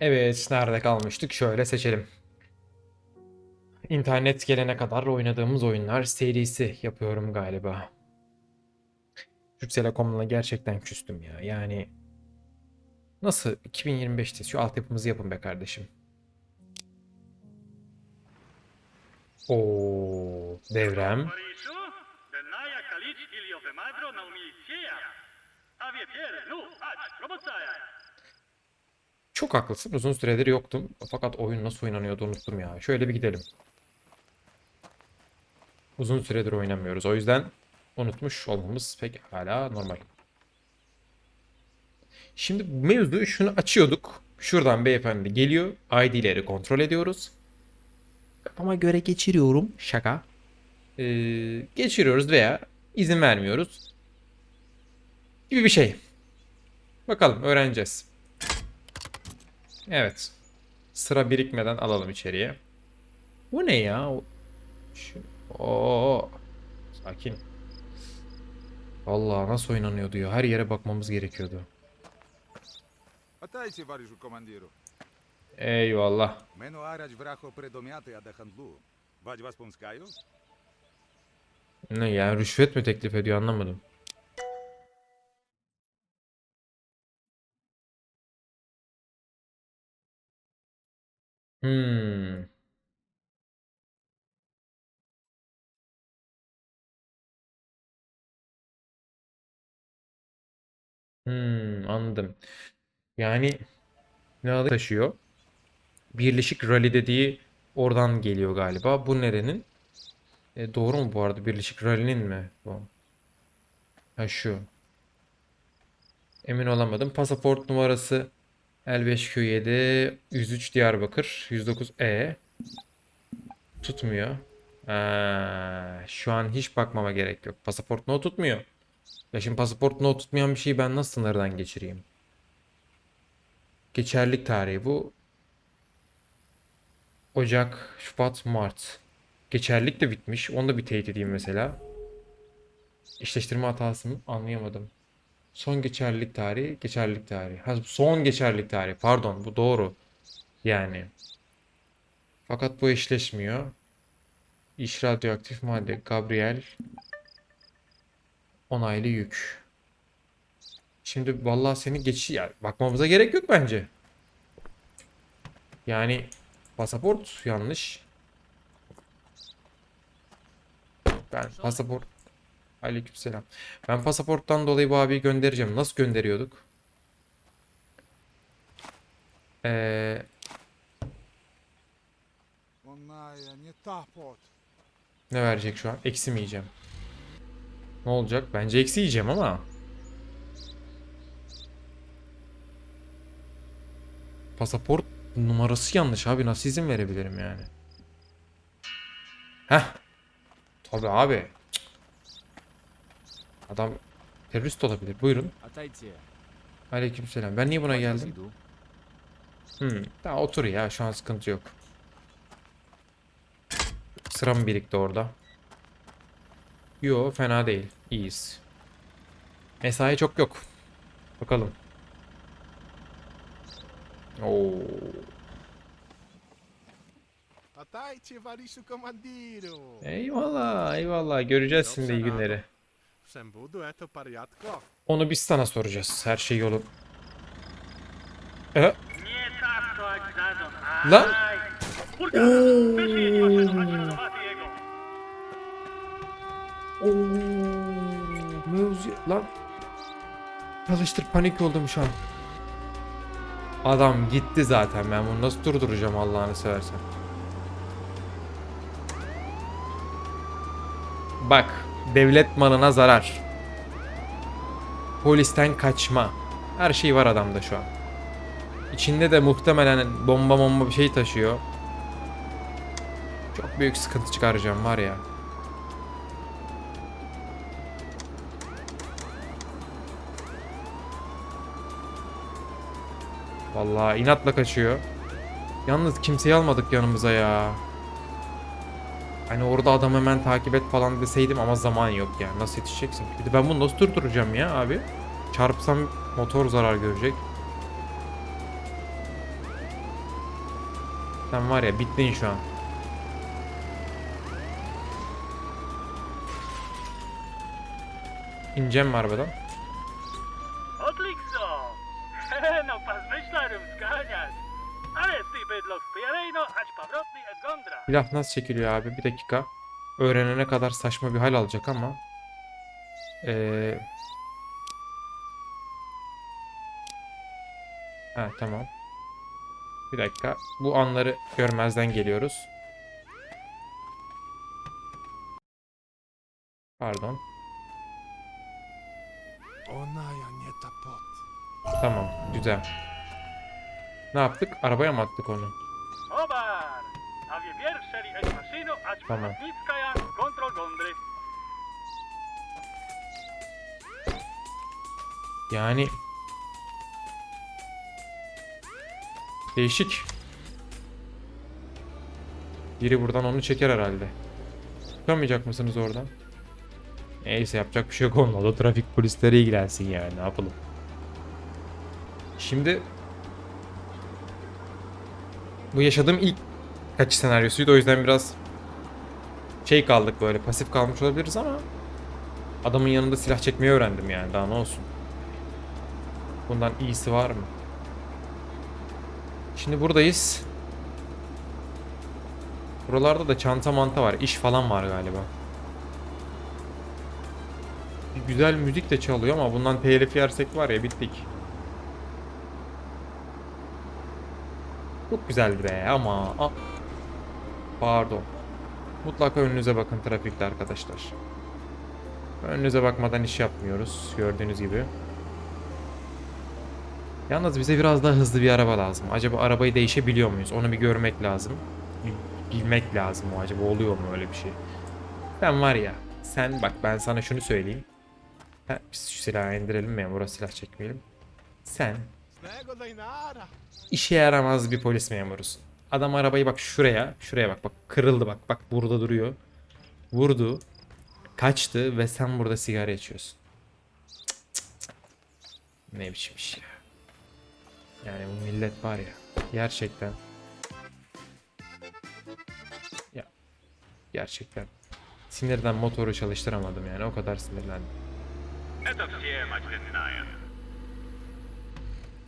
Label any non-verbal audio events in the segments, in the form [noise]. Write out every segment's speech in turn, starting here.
Evet, nerede kalmıştık? Şöyle seçelim. İnternet gelene kadar oynadığımız oyunlar serisi yapıyorum galiba. Türk Telekom'la gerçekten küstüm ya. Yani nasıl 2025'te şu altyapımızı yapın be kardeşim. Oo, devrem. Madro Çok haklısın. Uzun süredir yoktum. Fakat oyun nasıl oynanıyordu unuttum ya. Şöyle bir gidelim. Uzun süredir oynamıyoruz. O yüzden unutmuş olmamız pek hala normal. Şimdi mevzu şunu açıyorduk. Şuradan beyefendi geliyor. ID'leri kontrol ediyoruz. Kafama göre geçiriyorum. Şaka. Ee, geçiriyoruz veya izin vermiyoruz. Gibi bir şey. Bakalım öğreneceğiz. Evet. Sıra birikmeden alalım içeriye. Bu ne ya? O- Şu... Oo. Sakin. Vallahi nasıl oynanıyordu ya? Her yere bakmamız gerekiyordu. Witajcie, Wariszu Komandiro. Eyvallah. Meno arać vracho predomiate ad handlu. Wać was pomskają? Ne ya rüşvet mi teklif ediyor anlamadım. Hmm. Hmm, anladım. Yani taşıyor? Birleşik Rally dediği oradan geliyor galiba. Bu nerenin? E, doğru mu bu arada? Birleşik Rally'nin mi bu? Ha şu. Emin olamadım. Pasaport numarası L5Q7 103 Diyarbakır 109E tutmuyor. Ha, şu an hiç bakmama gerek yok. Pasaport no tutmuyor. Ya şimdi pasaport no tutmayan bir şeyi ben nasıl sınırdan geçireyim? Geçerlilik tarihi bu. Ocak, Şubat, Mart. Geçerlilik de bitmiş. Onu da bir teyit edeyim mesela. Eşleştirme hatası mı? Anlayamadım. Son geçerlilik tarihi, geçerlilik tarihi. Ha, son geçerlilik tarihi. Pardon, bu doğru. Yani. Fakat bu eşleşmiyor. İş radyoaktif madde. Gabriel. Onaylı yük. Şimdi vallahi seni geç ya bakmamıza gerek yok bence. Yani pasaport yanlış. Ben pasaport Aleykümselam. Ben pasaporttan dolayı bu abiyi göndereceğim. Nasıl gönderiyorduk? Ee, ne verecek şu an? Eksi mi yiyeceğim? Ne olacak? Bence eksi yiyeceğim ama. Pasaport numarası yanlış abi. Nasıl izin verebilirim yani? Heh. Tabii abi. Adam terörist olabilir. Buyurun. Aleykümselam. Ben niye buna geldim? Hmm. Daha otur ya. Şu an sıkıntı yok. Sıra mı birikti orada? Yo fena değil. İyiyiz. Mesai çok yok. Bakalım. Oo. Eyvallah, eyvallah. Göreceğiz şimdi iyi günleri. Pariatko. Onu biz sana soracağız. Her şey yolu. E, zadzon. Lan! Jego. Mevzu lan. Çalıştır panik oldum şu an. Adam gitti zaten ben bunu nasıl durduracağım Allah'ını seversen. Bak devlet malına zarar. Polisten kaçma. Her şey var adamda şu an. İçinde de muhtemelen bomba bomba bir şey taşıyor. Çok büyük sıkıntı çıkaracağım var ya. Vallahi inatla kaçıyor. Yalnız kimseyi almadık yanımıza ya. Hani orada adam hemen takip et falan deseydim ama zaman yok yani. Nasıl yetişeceksin? Bir ben bunu nasıl durduracağım ya abi? Çarpsam motor zarar görecek. Sen var ya bittin şu an. İneceğim mi arabadan? Silah nasıl çekiliyor abi? Bir dakika. Öğrenene kadar saçma bir hal alacak ama. Ee... Ha tamam. Bir dakika. Bu anları görmezden geliyoruz. Pardon. Tamam. Güzel. Ne yaptık? Arabaya mı attık onu? Tamam. powrotnickaja, kontrol gondry! Yani değişik. Biri buradan onu çeker herhalde. Çıkamayacak mısınız oradan? Neyse yapacak bir şey yok onunla. O trafik polisleri ilgilensin yani ne yapalım. Şimdi bu yaşadığım ilk kaçış senaryosuydu o yüzden biraz şey kaldık böyle pasif kalmış olabiliriz ama adamın yanında silah çekmeyi öğrendim yani daha ne olsun. Bundan iyisi var mı? Şimdi buradayız. Buralarda da çanta manta var. iş falan var galiba. Bir güzel müzik de çalıyor ama bundan telif yersek var ya bittik. Çok güzeldi be ama... a- Pardon. Mutlaka önünüze bakın trafikte arkadaşlar. Önünüze bakmadan iş yapmıyoruz gördüğünüz gibi. Yalnız bize biraz daha hızlı bir araba lazım. Acaba arabayı değişebiliyor muyuz? Onu bir görmek lazım. Bilmek lazım o acaba oluyor mu öyle bir şey? Sen var ya, sen bak ben sana şunu söyleyeyim. Ha, biz şu silahı indirelim memura silah çekmeyelim. Sen işe yaramaz bir polis memurusun. Adam arabayı bak şuraya, şuraya bak bak kırıldı bak bak burada duruyor. Vurdu, kaçtı ve sen burada sigara içiyorsun. Ne biçim iş ya. Yani bu millet var ya gerçekten. Ya gerçekten sinirden motoru çalıştıramadım yani o kadar sinirlendim.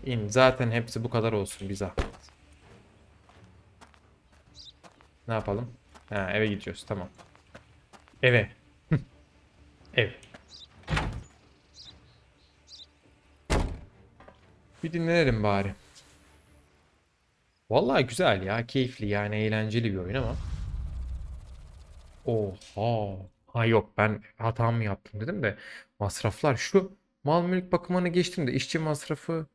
İn zaten hepsi bu kadar olsun bir zahmet. Ne yapalım? Ha eve gidiyoruz tamam. Eve. [laughs] Ev. Bir dinlenelim bari. Vallahi güzel ya, keyifli yani eğlenceli bir oyun ama. Oha. Ha yok ben hata mı yaptım dedim de masraflar şu mal mülk bakımını geçtim de işçi masrafı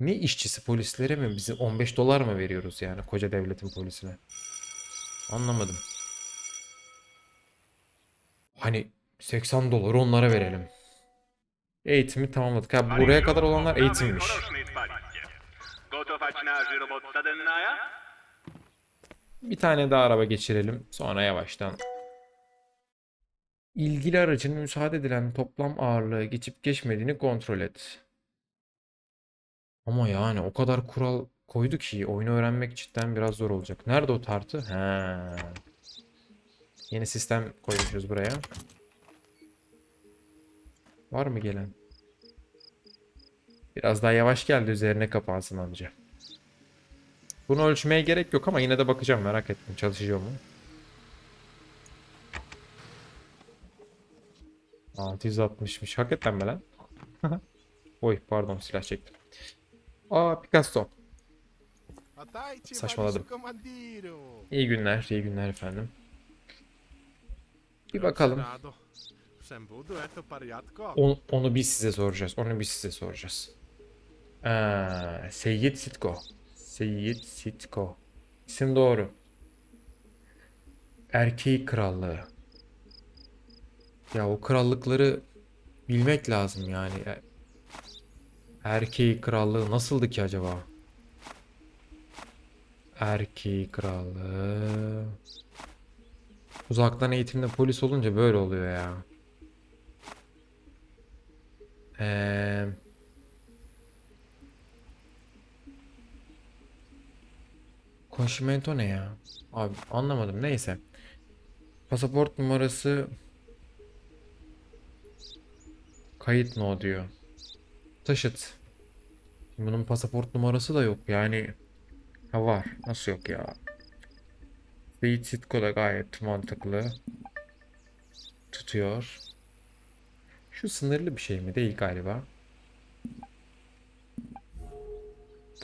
ne işçisi polislere mi bizi 15 dolar mı veriyoruz yani koca devletin polisine? Anlamadım. Hani 80 dolar onlara verelim. Eğitimi tamamladık. Ha buraya kadar olanlar eğitimmiş. Bir tane daha araba geçirelim. Sonra yavaştan. İlgili aracın müsaade edilen toplam ağırlığı geçip geçmediğini kontrol et. Ama yani o kadar kural koydu ki oyunu öğrenmek cidden biraz zor olacak. Nerede o tartı? Ha. Yeni sistem koymuşuz buraya. Var mı gelen? Biraz daha yavaş geldi üzerine kapansın anca. Bunu ölçmeye gerek yok ama yine de bakacağım merak ettim çalışıyor mu? 660'mış. Hakikaten mi lan? [laughs] Oy pardon silah çektim. Aa Picasso. Saçmaladım. İyi günler, iyi günler efendim. Bir bakalım. Onu, onu biz size soracağız. Onu biz size soracağız. Aa, Seyyid Sitko. Seyyid Sitko. İsim doğru. Erkeği krallığı. Ya o krallıkları bilmek lazım yani. E- Erkeği krallığı nasıldı ki acaba? Erkeği krallığı. Uzaktan eğitimde polis olunca böyle oluyor ya. Eee Konşimento ne ya? Abi anlamadım. Neyse. Pasaport numarası kayıt no diyor. Taşıt. Bunun pasaport numarası da yok. Yani ha var. Nasıl yok ya? Beat Sitko da gayet mantıklı. Tutuyor. Şu sınırlı bir şey mi? Değil galiba.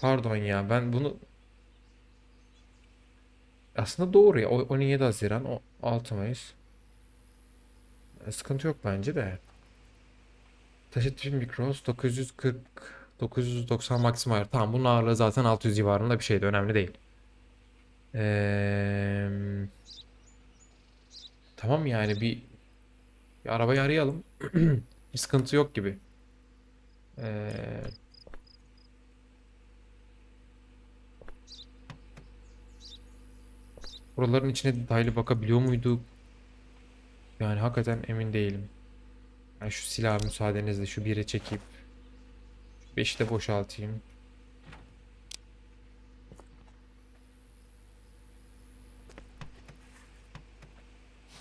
Pardon ya ben bunu aslında doğru ya. O 17 Haziran, o 6 Mayıs. E, Sıkıntı yok bence de. Taşıt film Micros 940 990 maksimum ayar. Tamam bunun ağırlığı zaten 600 civarında bir şeydi. Önemli değil. Eee, tamam yani bir, bir arabayı arayalım. [clears throat] Bir sıkıntı yok gibi. Eee Buraların içine detaylı bakabiliyor muyduk? Yani hakikaten emin değilim. Ben şu silahı müsaadenizle şu biri çekip 5'i de boşaltayım.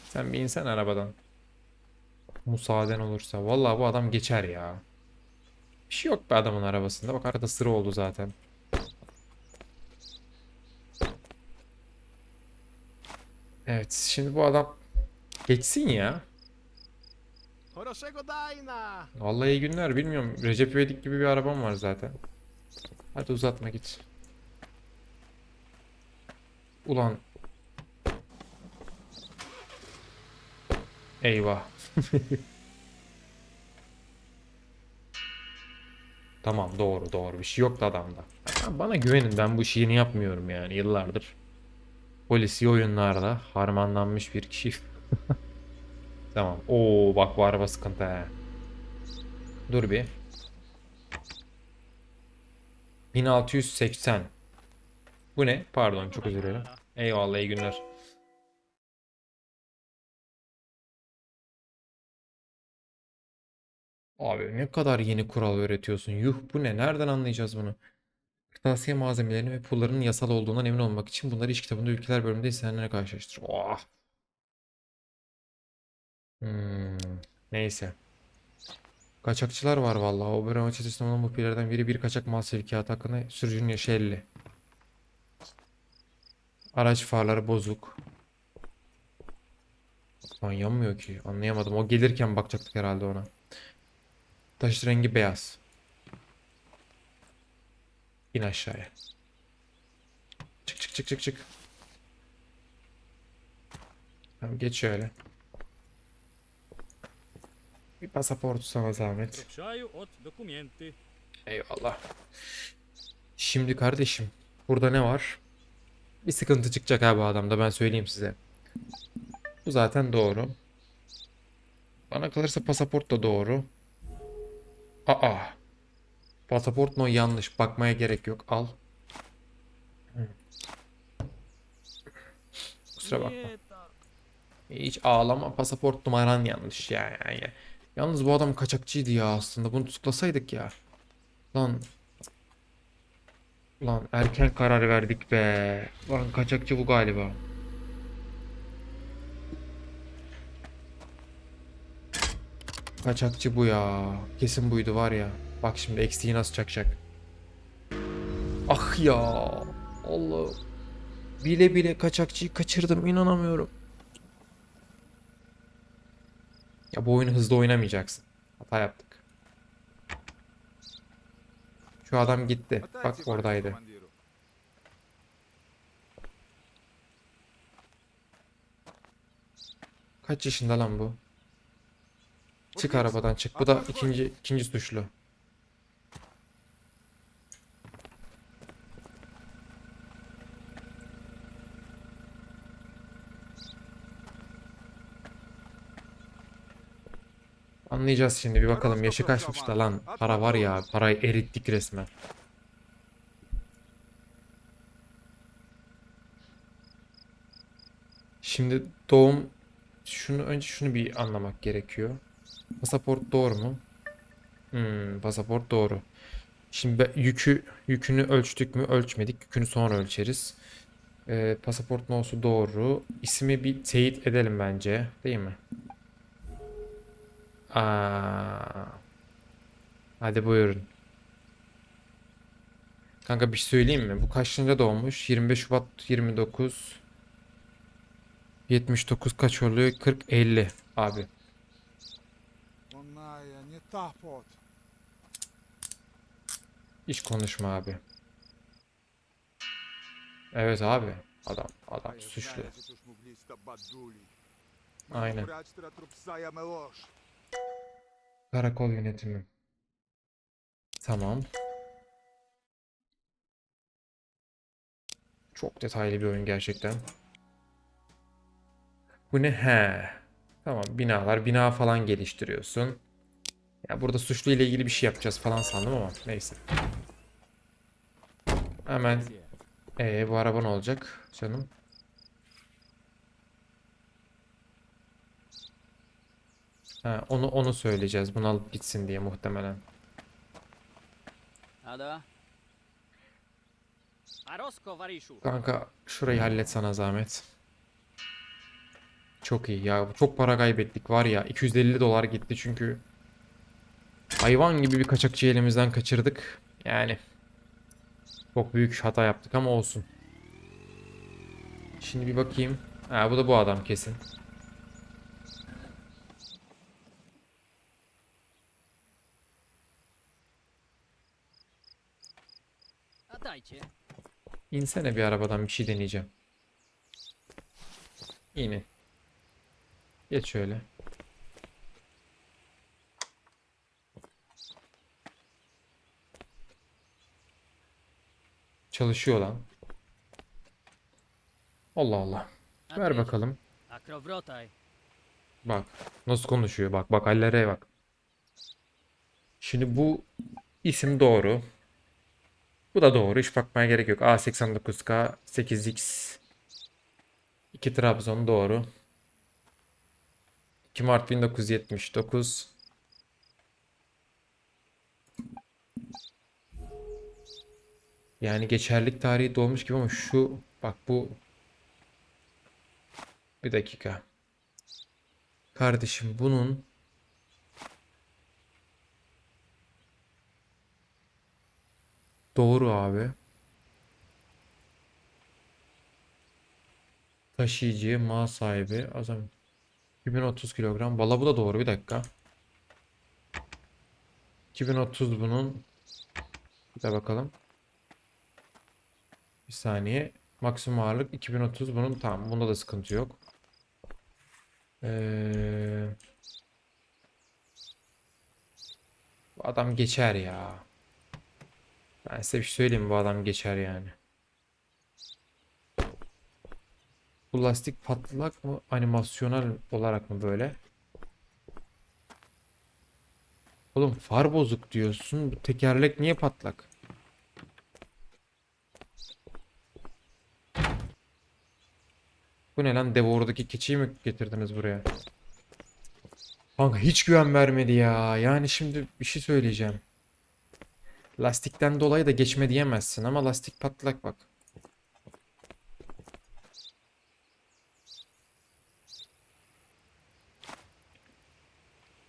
Sen bir insan arabadan. Müsaaden olursa. Vallahi bu adam geçer ya. Bir şey yok be adamın arabasında. Bak arkada sıra oldu zaten. Evet, şimdi bu adam geçsin ya. Vallahi iyi günler bilmiyorum. Recep İvedik gibi bir arabam var zaten. Hadi uzatma git. Ulan. Eyvah. [laughs] Tamam doğru doğru bir şey yoktu adamda. Ya bana güvenin ben bu işi yeni yapmıyorum yani yıllardır. Polisi oyunlarda harmanlanmış bir kişi. [laughs] Tamam. Oo bak bu araba sıkıntı he. Dur bir. 1680. Bu ne? Pardon çok özür dilerim. Eyvallah iyi günler. Abi ne kadar yeni kural öğretiyorsun. Yuh bu ne? Nereden anlayacağız bunu? Kırtasiye malzemelerinin ve pullarının yasal olduğundan emin olmak için bunları iş kitabında ülkeler bölümünde istenenlere karşılaştır. Oh. Hmm, neyse. Kaçakçılar var vallahi. Oberon çetesinden olan muhbirlerden biri bir kaçak mal sevkiyatı hakkında sürücünün yaşı 50. Araç farları bozuk. Lan yanmıyor ki. Anlayamadım. O gelirken bakacaktık herhalde ona. Taş rengi beyaz. İn aşağıya. Çık çık çık çık çık. Tamam geç şöyle. Bir pasaportu sana zahmet. Eyvallah. Şimdi kardeşim burada ne var? Bir sıkıntı çıkacak ha bu adamda ben söyleyeyim size. Bu zaten doğru. Bana kalırsa pasaport da doğru. Aa. Pasaport mu yanlış. Bakmaya gerek yok. Al. Kusura bakma. Hiç ağlama pasaport numaran yanlış yani. Yalnız bu adam kaçakçıydı ya aslında. Bunu tutuklasaydık ya. Lan. Lan erken karar verdik be. Lan kaçakçı bu galiba. Kaçakçı bu ya. Kesin buydu var ya. Bak şimdi eksiği nasıl çakacak. Ah ya. Allah. Bile bile kaçakçıyı kaçırdım inanamıyorum. Ya bu oyunu hızlı oynamayacaksın. Hata yaptık. Şu adam gitti. Bak oradaydı. Kaç yaşında lan bu? Çık arabadan çık. Bu da ikinci ikinci suçlu. Anlayacağız şimdi bir bakalım yaşı kaçmış da lan. Para var ya parayı erittik resmen. Şimdi doğum şunu önce şunu bir anlamak gerekiyor. Pasaport doğru mu? Hmm, pasaport doğru. Şimdi be- yükü yükünü ölçtük mü? Ölçmedik. Yükünü sonra ölçeriz. Ee, pasaport nosu doğru. İsmi bir teyit edelim bence. Değil mi? Aa. Hadi buyurun. Kanka bir şey söyleyeyim mi? Bu kaçınca doğmuş? 25 Şubat 29 79 kaç oluyor? 40 50 abi. Hiç konuşma abi. Evet abi. Adam adam suçlu. Aynen. Karakol yönetimi. Tamam. Çok detaylı bir oyun gerçekten. Bu ne? He. Tamam binalar. Bina falan geliştiriyorsun. Ya burada suçlu ile ilgili bir şey yapacağız falan sandım ama neyse. Hemen. Ee bu araba ne olacak canım? Ha, onu onu söyleyeceğiz. Bunu alıp gitsin diye muhtemelen. Kanka şurayı hallet sana zahmet. Çok iyi ya. Çok para kaybettik var ya. 250 dolar gitti çünkü. Hayvan gibi bir kaçakçıyı elimizden kaçırdık. Yani. Çok büyük hata yaptık ama olsun. Şimdi bir bakayım. Ha bu da bu adam kesin. Dajcie. İnsene bir arabadan bir şey deneyeceğim. İni. Geç şöyle. Çalışıyor lan. Allah Allah. Ver bakalım. Bak nasıl konuşuyor. Bak bak hallere bak. Şimdi bu isim doğru. Bu da doğru. Hiç bakmaya gerek yok. A89K 8X 2 Trabzon doğru. 2 Mart 1979 Yani geçerlik tarihi dolmuş gibi ama şu bak bu bir dakika. Kardeşim bunun doğru abi. Taşıyıcı, mal sahibi, azam 2030 kilogram. Valla bu da doğru bir dakika. 2030 bunun bir de bakalım. Bir saniye. Maksimum ağırlık 2030 bunun tamam. Bunda da sıkıntı yok. Ee, adam geçer ya. Ben size bir şey söyleyeyim bu adam geçer yani. Bu lastik patlak mı? Animasyonel olarak mı böyle? Oğlum far bozuk diyorsun. Bu tekerlek niye patlak? Bu ne lan? Devor'daki keçiyi mi getirdiniz buraya? Kanka hiç güven vermedi ya. Yani şimdi bir şey söyleyeceğim. Lastikten dolayı da geçme diyemezsin ama lastik patlak bak.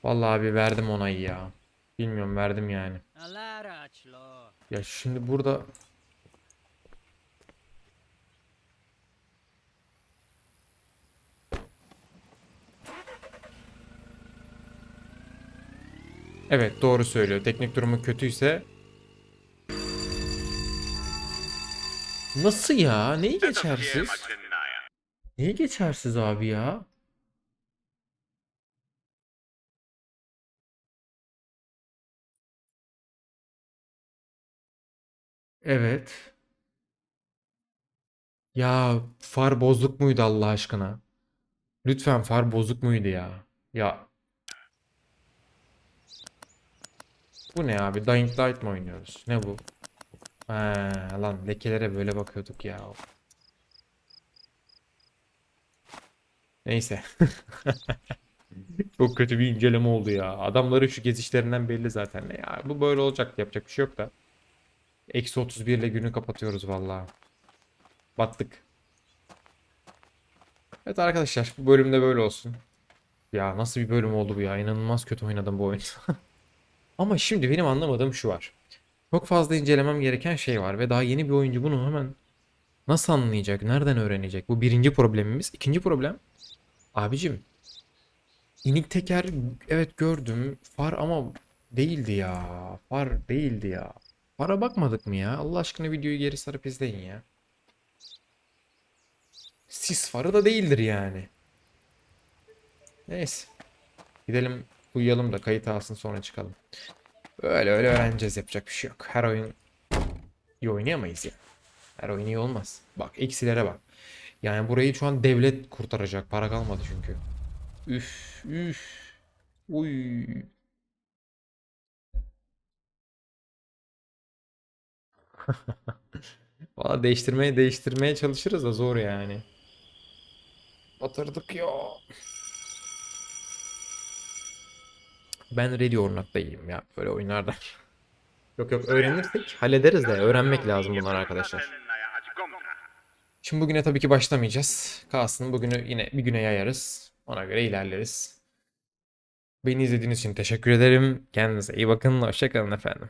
Vallahi abi verdim onayı ya. Bilmiyorum verdim yani. Ya şimdi burada Evet doğru söylüyor. Teknik durumu kötüyse Nasıl ya? Neyi geçersiz? Neyi geçersiz abi ya? Evet. Ya far bozuk muydu Allah aşkına? Lütfen far bozuk muydu ya? Ya. Bu ne abi? Dying Light mı oynuyoruz? Ne bu? Ha, lan lekelere böyle bakıyorduk ya. Neyse. [laughs] Çok kötü bir inceleme oldu ya. Adamların şu gezişlerinden belli zaten. Ya bu böyle olacak yapacak bir şey yok da. Eksi 31 ile günü kapatıyoruz vallahi. Battık. Evet arkadaşlar bu bölümde böyle olsun. Ya nasıl bir bölüm oldu bu ya? İnanılmaz kötü oynadım bu oyunu. [laughs] Ama şimdi benim anlamadığım şu var. Çok fazla incelemem gereken şey var ve daha yeni bir oyuncu bunu hemen nasıl anlayacak? Nereden öğrenecek? Bu birinci problemimiz. İkinci problem. Abicim. inik teker evet gördüm. Far ama değildi ya. Far değildi ya. Fara bakmadık mı ya? Allah aşkına videoyu geri sarıp izleyin ya. Sis farı da değildir yani. Neyse. Gidelim uyuyalım da kayıt alsın sonra çıkalım. Öyle öyle öğreneceğiz yapacak bir şey yok. Her oyun iyi oynayamayız ya. Her oyun iyi olmaz. Bak eksilere bak. Yani burayı şu an devlet kurtaracak. Para kalmadı çünkü. Üf üf. Uy. [laughs] Valla değiştirmeye değiştirmeye çalışırız da zor yani. Batırdık ya. Ben ready or not'ta iyiyim ya böyle oyunlarda. [laughs] Yok yok öğrenirsek hallederiz de öğrenmek lazım bunlar arkadaşlar. Şimdi bugüne tabii ki başlamayacağız. Kalsın bugünü yine bir güne yayarız. Ona göre ilerleriz. Beni izlediğiniz için teşekkür ederim. Kendinize iyi bakın. Hoşçakalın efendim.